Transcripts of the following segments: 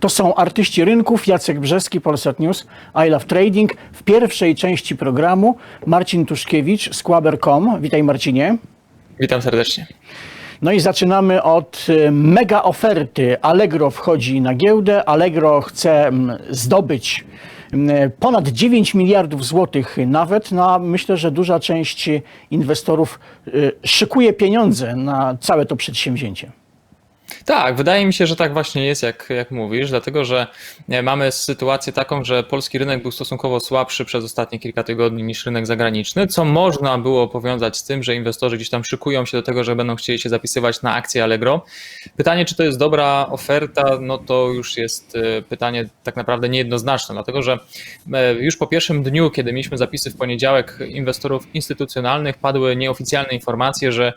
To są artyści rynków, Jacek Brzeski, Polsat News, I Love Trading. W pierwszej części programu Marcin Tuszkiewicz, Squaber.com. Witaj Marcinie. Witam serdecznie. No i zaczynamy od y, mega oferty. Allegro wchodzi na giełdę. Allegro chce mm, zdobyć mm, ponad 9 miliardów złotych nawet. No, a myślę, że duża część inwestorów y, szykuje pieniądze na całe to przedsięwzięcie. Tak, wydaje mi się, że tak właśnie jest, jak, jak mówisz, dlatego że e, mamy sytuację taką, że polski rynek był stosunkowo słabszy przez ostatnie kilka tygodni niż rynek zagraniczny, co można było powiązać z tym, że inwestorzy gdzieś tam szykują się do tego, że będą chcieli się zapisywać na akcje Allegro. Pytanie, czy to jest dobra oferta, no to już jest e, pytanie tak naprawdę niejednoznaczne, dlatego że e, już po pierwszym dniu, kiedy mieliśmy zapisy w poniedziałek inwestorów instytucjonalnych, padły nieoficjalne informacje, że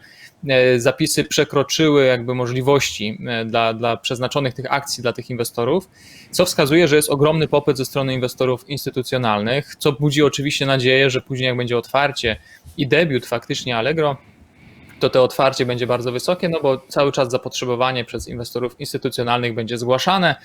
zapisy przekroczyły jakby możliwości dla, dla przeznaczonych tych akcji dla tych inwestorów, co wskazuje, że jest ogromny popyt ze strony inwestorów instytucjonalnych, co budzi oczywiście nadzieję, że później jak będzie otwarcie i debiut faktycznie Allegro, to to otwarcie będzie bardzo wysokie, no bo cały czas zapotrzebowanie przez inwestorów instytucjonalnych będzie zgłaszane.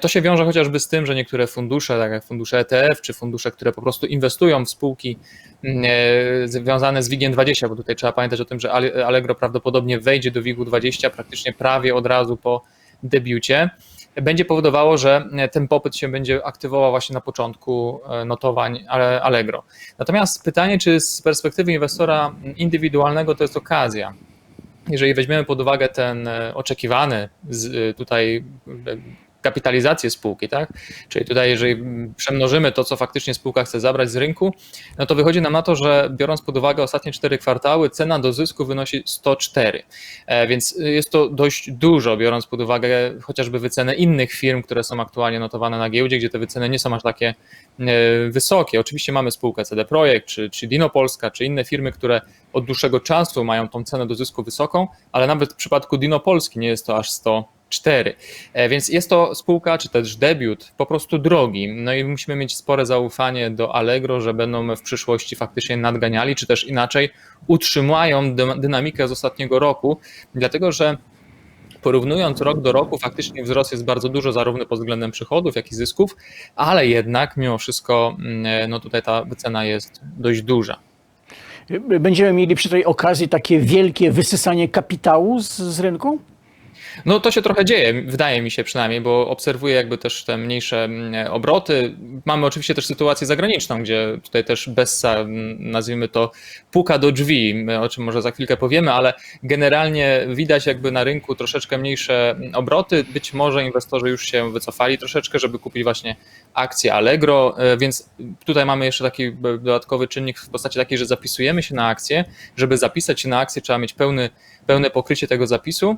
To się wiąże chociażby z tym, że niektóre fundusze, tak jak fundusze ETF, czy fundusze, które po prostu inwestują w spółki e, związane z WIG-20, bo tutaj trzeba pamiętać o tym, że Allegro prawdopodobnie wejdzie do WIG-20 praktycznie prawie od razu po debiucie będzie powodowało, że ten popyt się będzie aktywował właśnie na początku e, notowań Allegro. Natomiast pytanie, czy z perspektywy inwestora indywidualnego to jest okazja? Jeżeli weźmiemy pod uwagę ten e, oczekiwany tutaj kapitalizację spółki, tak? Czyli tutaj, jeżeli przemnożymy to, co faktycznie spółka chce zabrać z rynku, no to wychodzi nam na to, że biorąc pod uwagę ostatnie cztery kwartały, cena do zysku wynosi 104. E, więc jest to dość dużo, biorąc pod uwagę chociażby wycenę innych firm, które są aktualnie notowane na giełdzie, gdzie te wyceny nie są aż takie e, wysokie. Oczywiście mamy spółkę CD Projekt, czy, czy Dino Polska, czy inne firmy, które od dłuższego czasu mają tą cenę do zysku wysoką, ale nawet w przypadku Dino Polski nie jest to aż 100 4. E, więc jest to spółka, czy też debiut, po prostu drogi. No i musimy mieć spore zaufanie do Allegro, że będą w przyszłości faktycznie nadganiali, czy też inaczej utrzymają dynamikę z ostatniego roku, dlatego że porównując rok do roku, faktycznie wzrost jest bardzo dużo, zarówno pod względem przychodów, jak i zysków, ale jednak mimo wszystko, mm, no tutaj ta wycena jest dość duża. Będziemy mieli przy tej okazji takie wielkie wysysanie kapitału z, z rynku? No to się trochę dzieje, wydaje mi się przynajmniej, bo obserwuję jakby też te mniejsze mm, obroty. Mamy oczywiście też sytuację zagraniczną, gdzie tutaj też Bessa, mm, nazwijmy to, puka do drzwi, o czym może za chwilkę powiemy, ale generalnie widać jakby na rynku troszeczkę mniejsze mm, obroty. Być może inwestorzy już się wycofali troszeczkę, żeby kupić właśnie akcje Allegro, e, więc tutaj mamy jeszcze taki dodatkowy czynnik w postaci takiej, że zapisujemy się na akcję. Żeby zapisać się na akcję trzeba mieć pełny, pełne pokrycie tego zapisu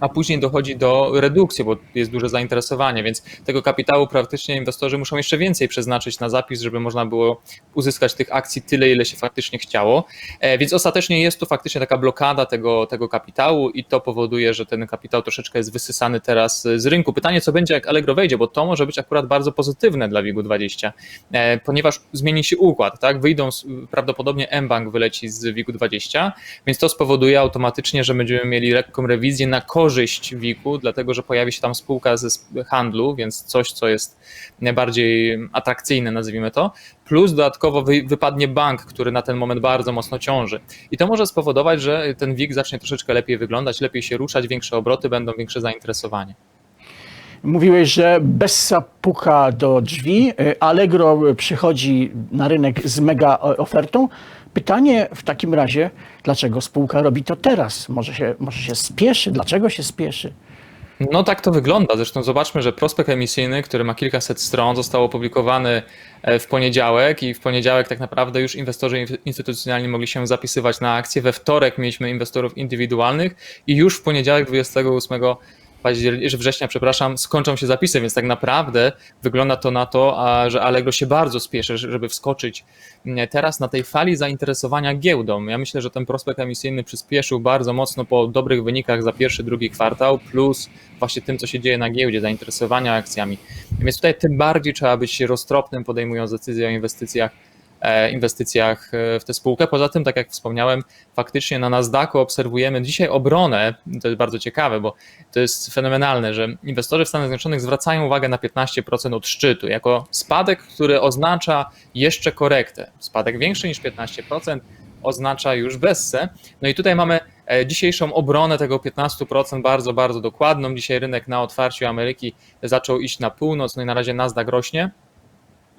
a później dochodzi do redukcji, bo jest duże zainteresowanie, więc tego kapitału praktycznie inwestorzy muszą jeszcze więcej przeznaczyć na zapis, żeby można było uzyskać tych akcji tyle, ile się faktycznie chciało. E, więc ostatecznie jest tu faktycznie taka blokada tego, tego kapitału i to powoduje, że ten kapitał troszeczkę jest wysysany teraz z rynku. Pytanie, co będzie, jak Allegro wejdzie, bo to może być akurat bardzo pozytywne dla WIG-20, e, ponieważ zmieni się układ, tak? Wyjdą, prawdopodobnie mBank wyleci z WIG-20, więc to spowoduje automatycznie, że będziemy mieli lekką rewizję na korzyść WIG-u, dlatego że pojawi się tam spółka ze handlu, więc coś, co jest najbardziej atrakcyjne, nazwijmy to, plus dodatkowo wy, wypadnie bank, który na ten moment bardzo mocno ciąży. I to może spowodować, że ten WIG zacznie troszeczkę lepiej wyglądać, lepiej się ruszać, większe obroty, będą większe zainteresowanie. Mówiłeś, że Bessa puka do drzwi, Allegro przychodzi na rynek z mega ofertą. Pytanie w takim razie, dlaczego spółka robi to teraz? Może się, może się spieszy? Dlaczego się spieszy? No tak to wygląda. Zresztą zobaczmy, że prospekt emisyjny, który ma kilkaset stron, został opublikowany e, w poniedziałek i w poniedziałek tak naprawdę już inwestorzy instytucjonalni mogli się zapisywać na akcje. We wtorek mieliśmy inwestorów indywidualnych i już w poniedziałek 28 października, września, przepraszam, skończą się zapisy, więc tak naprawdę wygląda to na to, że Allegro się bardzo spieszy, żeby wskoczyć mm, teraz na tej fali zainteresowania giełdą. Ja myślę, że ten prospekt emisyjny przyspieszył bardzo mocno po dobrych wynikach za pierwszy, drugi kwartał, plus właśnie tym, co się dzieje na giełdzie, zainteresowania akcjami. Więc tutaj tym bardziej trzeba być roztropnym, podejmując decyzje o inwestycjach inwestycjach e, w tę spółkę. Poza tym, tak jak wspomniałem, faktycznie na Nasdaqu obserwujemy dzisiaj obronę, to jest bardzo ciekawe, bo to jest fenomenalne, że inwestorzy w Stanach Zjednoczonych zwracają uwagę na 15% od szczytu, jako spadek, który oznacza jeszcze korektę. Spadek większy niż 15% oznacza już bessę. No i tutaj mamy e, dzisiejszą obronę tego 15% bardzo, bardzo dokładną. Dzisiaj rynek na otwarciu Ameryki zaczął iść na północ, no i na razie Nasdaq rośnie.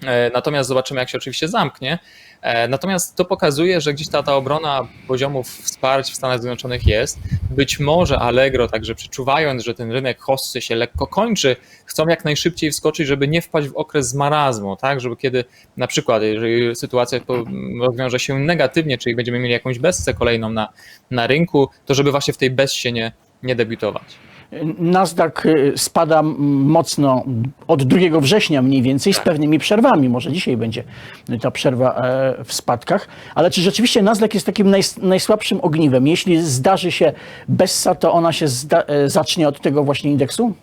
E, Natomiast zobaczymy, jak się oczywiście zamknie. E, Natomiast to pokazuje, że gdzieś ta, ta obrona poziomów wsparć w Stanach Zjednoczonych jest. Być może Allegro, także przeczuwając, że ten rynek hossy się lekko kończy, chcą jak najszybciej wskoczyć, żeby nie wpaść w okres marazmu, tak? Żeby kiedy na przykład, jeżeli sytuacja rozwiąże się negatywnie, czyli będziemy mieli jakąś bessę kolejną na, na rynku, to żeby właśnie w tej bessie nie, nie debiutować. Nasdaq y, spada mocno od 2 września mniej więcej, z pewnymi przerwami. Może dzisiaj będzie ta przerwa e, w spadkach. Ale czy rzeczywiście Nasdaq jest takim najs- najsłabszym ogniwem? Jeśli zdarzy się Bessa, to ona się e, zacznie od tego właśnie indeksu?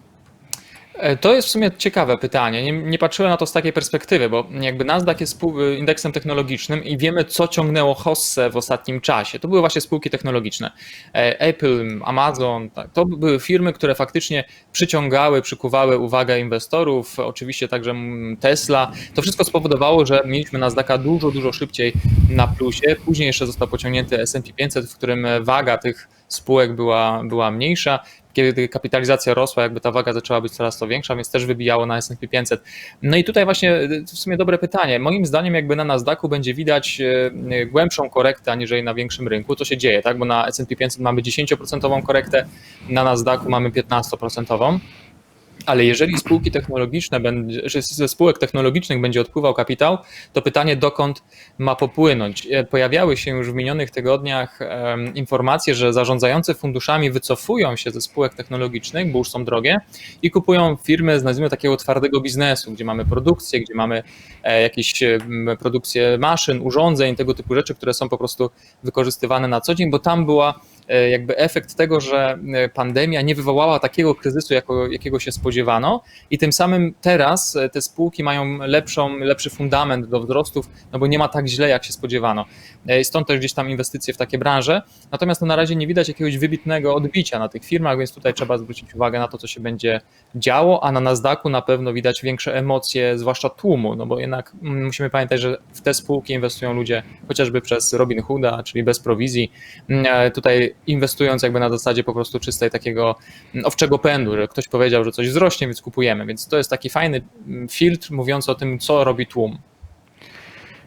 E, To jest w sumie ciekawe pytanie. Nie, nie patrzyłem na to z takiej perspektywy, bo jakby Nasdaq jest spół- indeksem technologicznym i wiemy, co ciągnęło hossę w ostatnim czasie. To były właśnie spółki technologiczne. E, Apple, Amazon, tak, to były firmy, które faktycznie przyciągały, przykuwały uwagę inwestorów, oczywiście także mm, Tesla. To wszystko spowodowało, że mieliśmy Nasdaqa dużo, dużo szybciej na plusie. Później jeszcze został pociągnięty S&P 500, w którym waga tych spółek była, była mniejsza kiedy kapitalizacja rosła, jakby ta waga zaczęła być coraz to większa, więc też wybijało na S&P 500. No i tutaj właśnie y, w sumie dobre pytanie. Moim zdaniem jakby na Nasdaqu będzie widać y, y, głębszą korektę aniżeli na większym rynku. To się dzieje, tak? Bo na S&P 500 mamy 10% korektę, na Nasdaqu mamy 15%. Ale jeżeli spółki technologiczne, będzie, ze spółek technologicznych będzie odpływał kapitał, to pytanie, dokąd ma popłynąć. E, Pojawiały się już w minionych tygodniach informacje, że zarządzający funduszami wycofują się ze spółek technologicznych, bo już są drogie, i kupują firmy z nazwijmy takiego twardego biznesu, gdzie mamy produkcję, gdzie mamy e, jakieś em, produkcję maszyn, urządzeń, tego typu rzeczy, które są po prostu wykorzystywane na co dzień, bo tam była e, jakby efekt tego, że e, pandemia nie wywołała takiego kryzysu, jako, jakiego się spodziewano i tym samym teraz e, te spółki mają lepszą, lepszy fundament do wzrostów, no bo nie ma tak źle, jak się spodziewano. E, Stąd też gdzieś tam inwestycje w takie branże, natomiast no na razie nie widać jakiegoś wybitnego odbicia na tych firmach, więc tutaj trzeba zwrócić uwagę na to, co się będzie działo, a na Nasdaqu na pewno widać większe emocje, zwłaszcza tłumu, no bo jednak mm, musimy pamiętać, że w te spółki inwestują ludzie chociażby przez Robin Hooda, czyli bez prowizji, Mm, e, tutaj inwestując jakby na zasadzie po prostu czystej takiego mm, owczego pędu, że ktoś powiedział, że coś wzrośnie, więc kupujemy, więc to jest taki fajny mm, filtr mówiący o tym, co robi tłum.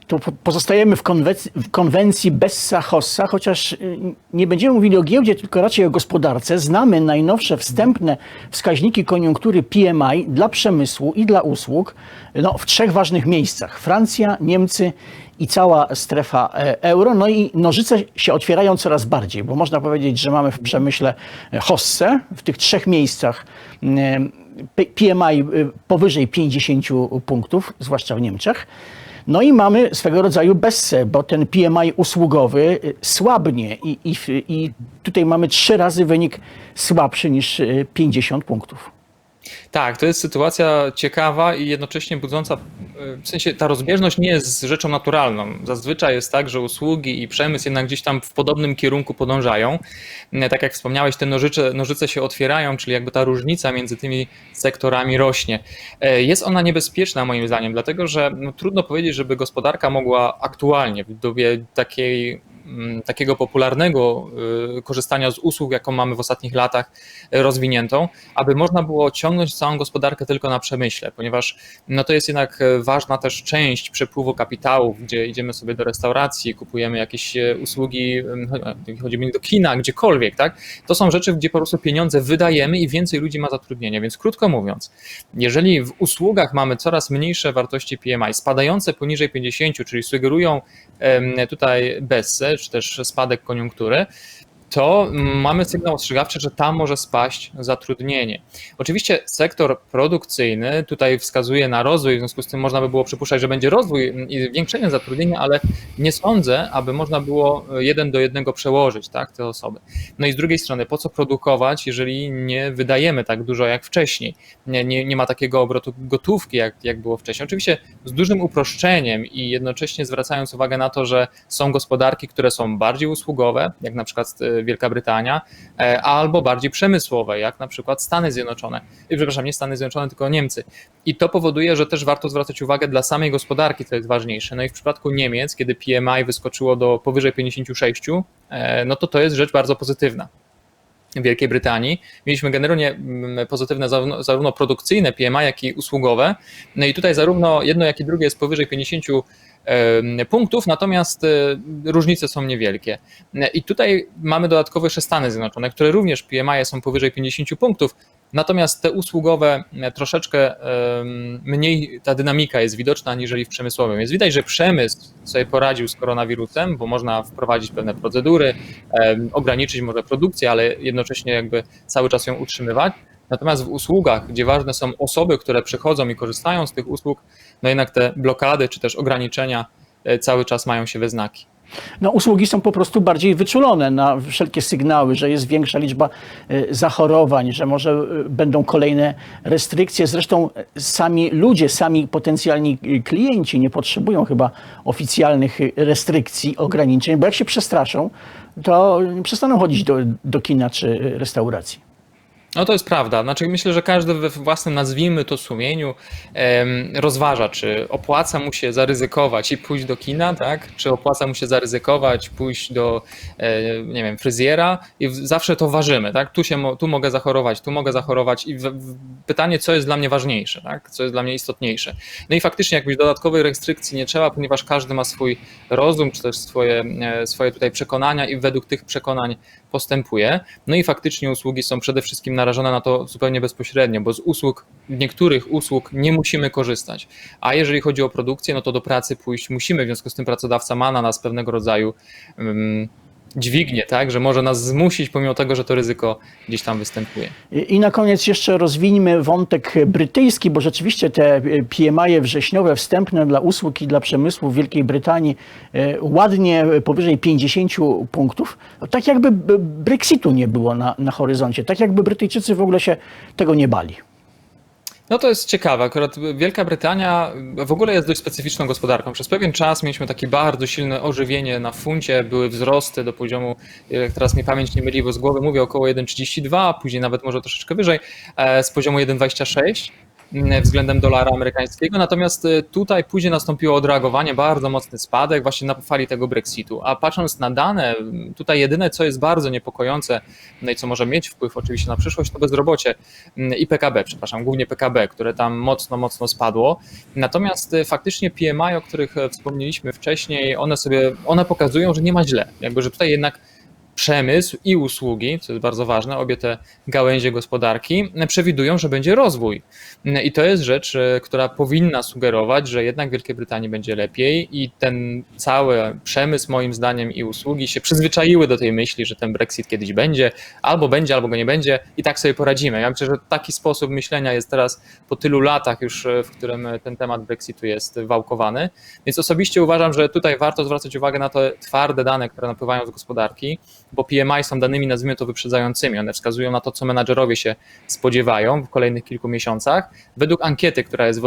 To po- pozostajemy w konwencji, w konwencji Bessa Hossa, chociaż y, nie będziemy mówili o giełdzie, tylko raczej o gospodarce. Znamy najnowsze wstępne wskaźniki koniunktury PMI dla przemysłu i dla usług no, w trzech ważnych miejscach. Francja, Niemcy i cała strefa e, euro. No i nożyce się otwierają coraz bardziej, bo można powiedzieć, że mamy w przemyśle e, hossę w tych trzech miejscach. P- PMI y, powyżej 50 punktów, zwłaszcza w Niemczech. No i mamy swego rodzaju bessę, bo ten PMI usługowy y, słabnie i, i, i tutaj mamy trzy razy wynik słabszy niż y, 50 punktów. Tak, to jest sytuacja ciekawa i jednocześnie budząca, e, w sensie ta rozbieżność nie jest rzeczą naturalną. Zazwyczaj jest tak, że usługi i przemysł jednak gdzieś tam w podobnym kierunku podążają. E, Tak jak wspomniałeś, te nożyce, nożyce się otwierają, czyli jakby ta różnica między tymi sektorami rośnie. E, Jest ona niebezpieczna moim zdaniem, dlatego że no, trudno powiedzieć, żeby gospodarka mogła aktualnie w dobie takiej takiego popularnego y, korzystania z usług, jaką mamy w ostatnich latach y, rozwiniętą, aby można było ciągnąć całą gospodarkę tylko na przemyśle, ponieważ no to jest jednak y, ważna też część przepływu kapitałów, gdzie idziemy sobie do restauracji, kupujemy jakieś usługi, chodzimy do kina, gdziekolwiek, tak? To są rzeczy, gdzie po prostu pieniądze wydajemy i więcej ludzi ma zatrudnienie, więc krótko mówiąc, jeżeli w usługach mamy coraz mniejsze wartości PMI, spadające poniżej 50, czyli sugerują tutaj bessę, czy też spadek koniunktury, to mamy sygnał ostrzegawczy, że tam może spaść zatrudnienie. Oczywiście sektor produkcyjny tutaj wskazuje na rozwój, w związku z tym można by było przypuszczać, że będzie rozwój i zwiększenie zatrudnienia, ale nie sądzę, aby można było jeden do jednego przełożyć tak, te osoby. No i z drugiej strony, po co produkować, jeżeli nie wydajemy tak dużo jak wcześniej? Nie, nie, nie ma takiego obrotu gotówki, jak, jak było wcześniej. Oczywiście z dużym uproszczeniem i jednocześnie zwracając uwagę na to, że są gospodarki, które są bardziej usługowe, jak na przykład e, Wielka Brytania, e, albo bardziej przemysłowe, jak na przykład Stany Zjednoczone. Przepraszam, nie Stany Zjednoczone, tylko Niemcy. I to powoduje, że też warto zwracać uwagę dla samej gospodarki, co jest ważniejsze. No i w przypadku Niemiec, kiedy PMI wyskoczyło do powyżej 56, e, no to to jest rzecz bardzo pozytywna. Wielkiej Brytanii. Mieliśmy generalnie mm, pozytywne zarówno, zarówno produkcyjne PMI, jak i usługowe. No i tutaj zarówno jedno, jak i drugie jest powyżej 50 em, punktów, natomiast e, różnice są niewielkie. I tutaj mamy dodatkowo jeszcze Stany Zjednoczone, które również PMI są powyżej 50 punktów, natomiast te usługowe e, troszeczkę mniej ta dynamika jest widoczna aniżeli w przemysłowym. Jest widać, że przemysł sobie poradził z koronawirusem, bo można wprowadzić pewne procedury, ograniczyć może produkcję, ale jednocześnie jakby cały czas ją utrzymywać. Natomiast w usługach, gdzie ważne są osoby, które przychodzą i korzystają z tych usług, no jednak te blokady czy też ograniczenia e, cały czas mają się we znaki. No, usługi są po prostu bardziej wyczulone na wszelkie sygnały, że jest większa liczba e, zachorowań, że może e, będą kolejne restrykcje. Zresztą sami ludzie, sami potencjalni klienci nie potrzebują chyba oficjalnych restrykcji, ograniczeń, bo jak się przestraszą, to przestaną chodzić do, do kina czy restauracji. No to jest prawda. Znaczy myślę, że każdy we własnym, nazwijmy to sumieniu, rozważa, czy opłaca mu się zaryzykować i pójść do kina, tak? Czy opłaca mu się zaryzykować, pójść do, e, nie wiem, fryzjera i zawsze to ważymy, tak? Tu, się, tu mogę zachorować, tu mogę zachorować i pytanie, co jest dla mnie ważniejsze, tak? Co jest dla mnie istotniejsze. No i faktycznie jakbyś dodatkowej restrykcji nie trzeba, ponieważ każdy ma swój rozum, czy też swoje, e, swoje tutaj przekonania i według tych przekonań postępuje. No i faktycznie usługi są przede wszystkim narażone na to zupełnie bezpośrednio, bo z usług, niektórych usług nie musimy korzystać. A jeżeli chodzi o produkcję, no to do pracy pójść musimy, w związku z tym pracodawca ma na nas pewnego rodzaju dźwignię, tak, że może nas zmusić, pomimo tego, że to ryzyko gdzieś tam występuje. I i na koniec jeszcze rozwińmy wątek brytyjski, bo rzeczywiście te PMI wrześniowe wstępne dla usług i dla przemysłu w Wielkiej Brytanii e, ładnie powyżej 50 punktów. Tak jakby Brexitu nie było na, na horyzoncie, tak jakby Brytyjczycy w ogóle się tego nie bali. No to jest ciekawe. Akurat Wielka Brytania w ogóle jest dość specyficzną gospodarką. Przez pewien czas mieliśmy takie bardzo silne ożywienie na funcie, były wzrosty do poziomu, jak teraz mnie pamięć nie myli, bo z głowy mówię około 1,32, później nawet może troszeczkę wyżej, e, z poziomu 1,26 m, względem dolara amerykańskiego. Natomiast e, tutaj później nastąpiło odreagowanie, bardzo mocny spadek właśnie na fali tego Brexitu. A patrząc na dane, tutaj jedyne co jest bardzo niepokojące, no i co może mieć wpływ oczywiście na przyszłość, to bezrobocie m, i PKB, przepraszam, głównie PKB, które tam mocno, mocno spadło. Natomiast e, faktycznie PMI, o których e, wspomnieliśmy wcześniej, one sobie, one pokazują, że nie ma źle. Jakby, że tutaj jednak przemysł i usługi, co jest bardzo ważne, obie te gałęzie gospodarki przewidują, że będzie rozwój. I to jest rzecz, e, która powinna sugerować, że jednak Wielkiej Brytanii będzie lepiej i ten cały przemysł, moim zdaniem, i usługi się przyzwyczaiły do tej myśli, że ten Brexit kiedyś będzie, albo będzie, albo go nie będzie i tak sobie poradzimy. Ja myślę, że taki sposób myślenia jest teraz po tylu latach już, e, w którym ten temat Brexitu jest wałkowany. Więc osobiście uważam, że tutaj warto zwracać uwagę na te twarde dane, które napływają z gospodarki, bo PMI są danymi, nazwijmy to, wyprzedzającymi. One wskazują na to, co menadżerowie się spodziewają w kolejnych kilku miesiącach, według ankiety, która jest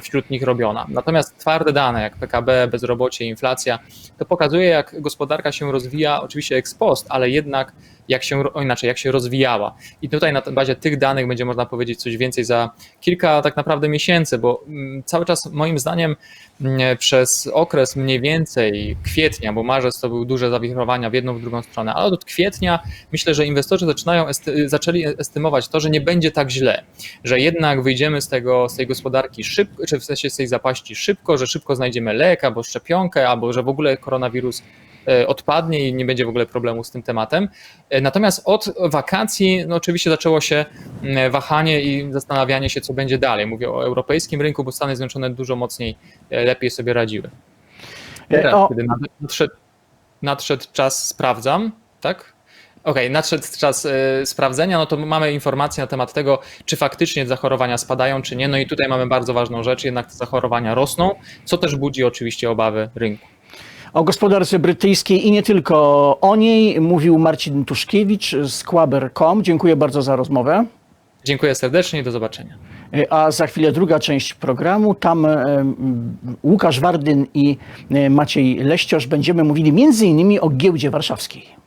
wśród nich robiona. Natomiast twarde dane, jak PKB, bezrobocie, inflacja, to pokazuje, jak gospodarka się rozwija, oczywiście ex post, ale jednak jak się, inaczej, jak się rozwijała. I tutaj na bazie tych danych będzie można powiedzieć coś więcej za kilka tak naprawdę miesięcy, bo mm, cały czas moim zdaniem mm, przez okres mniej więcej kwietnia, bo marzec to były duże zawirowania w jedną, w drugą stronę, ale od kwietnia myślę, że inwestorzy zaczynają zaczęli estymować to, że nie będzie tak źle, że jednak wyjdziemy z tego, z tej gospodarki szybko, czy w sensie z tej zapaści szybko, że szybko znajdziemy lek albo szczepionkę, albo że w ogóle koronawirus odpadnie i nie będzie w ogóle problemu z tym tematem. E, Natomiast od wakacji no oczywiście zaczęło się mm, wahanie i zastanawianie się, co będzie dalej. Mówię o europejskim rynku, bo Stany Zjednoczone dużo mocniej, e, lepiej sobie radziły. Teraz, o- kiedy nad- nadszedł, nadszedł czas, sprawdzam, tak? Okej, nadszedł czas y, sprawdzenia, no to mamy informacje na temat tego, czy faktycznie zachorowania spadają, czy nie. No i tutaj mamy bardzo ważną rzecz, jednak te zachorowania rosną, co też budzi oczywiście obawy rynku. O gospodarce brytyjskiej i nie tylko o niej mówił Marcin Tuszkiewicz z Quaber.com. Dziękuję bardzo za rozmowę. Dziękuję serdecznie i do zobaczenia. A za chwilę druga część programu. Tam e, Łukasz Wardyn i e, Maciej Leściosz będziemy mówili między innymi o giełdzie warszawskiej.